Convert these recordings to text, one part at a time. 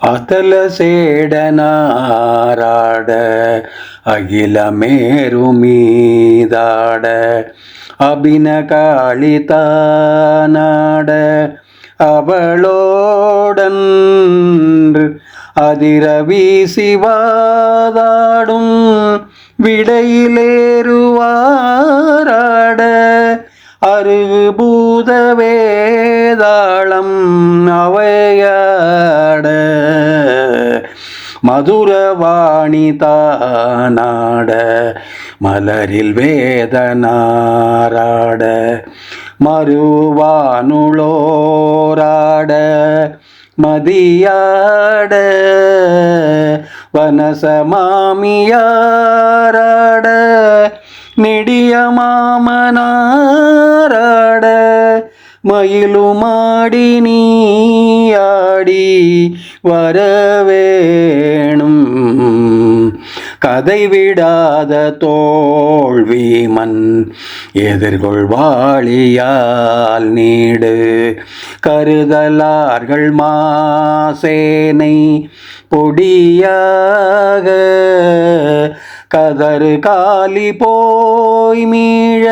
அத்தல சேடனாராட அகிலமேருமீதாட அபின காளிதானாட அவளோடன் அதிர வீசிவாதாடும் விடையிலேறுவாராட. அருபூத மதுரவாணி தானாட மலரில் வேதனாராட மறுவானுளோராட மதியாட வனசமாமியாராட நெடிய மாமனாராட மயிலுமாடி நீயாடி வரவே அதை விடாத தோல்வி மண் எதிர்கொள்வாளியால் நீடு. கருதலார்கள் மாசேனை பொடியாக கதறு காலி போய் மீழ.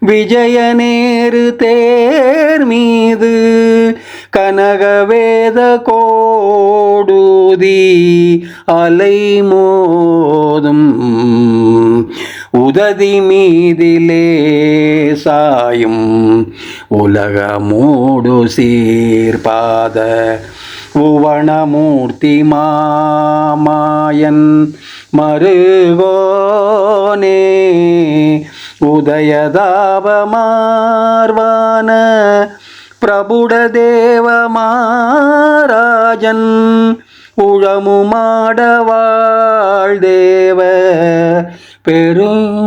விஜய நேரு தேர் மீது கனகவேத கோ ஓதி அலை மோதும் உததி மீதிலே சாயும் உலக மூடு சீர்பாத உவணமூர்த்தி மாமாயன் மருகோனே. உதயதாபமார்வான பிரபுட தேவமாராஜன் உழமுமாடவாள் தேவ பெருமாளே.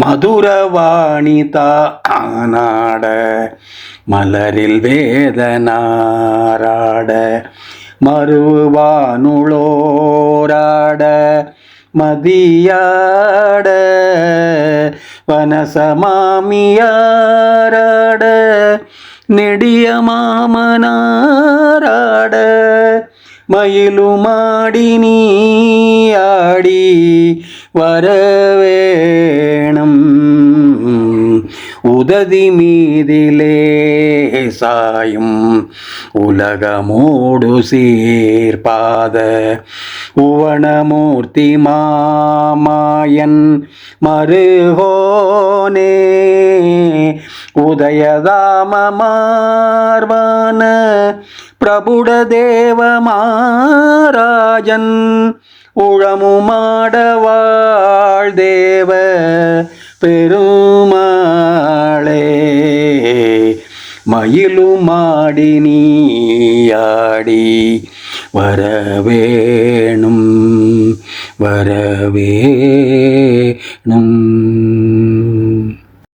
மதுரவாணிதா ஆனாட மலரில் வேதனாராட மறுவானுளோராட மதியாட வனசமாமியாராட நெடிய மாமனாராட மயிலுமாடி நீ ஆடி வரவே உததி மீதிலே சாயும் உலகமோடு சீர்பாத உவனமூர்த்தி மாமாயன் மருகோனே. உதயதாமமார்வான பிரபுட தேவமாராஜன் உழமுமாடவாள் தேவ பெருமாளே மயிலுமாடி நீயாடி வரவேணும். வரவே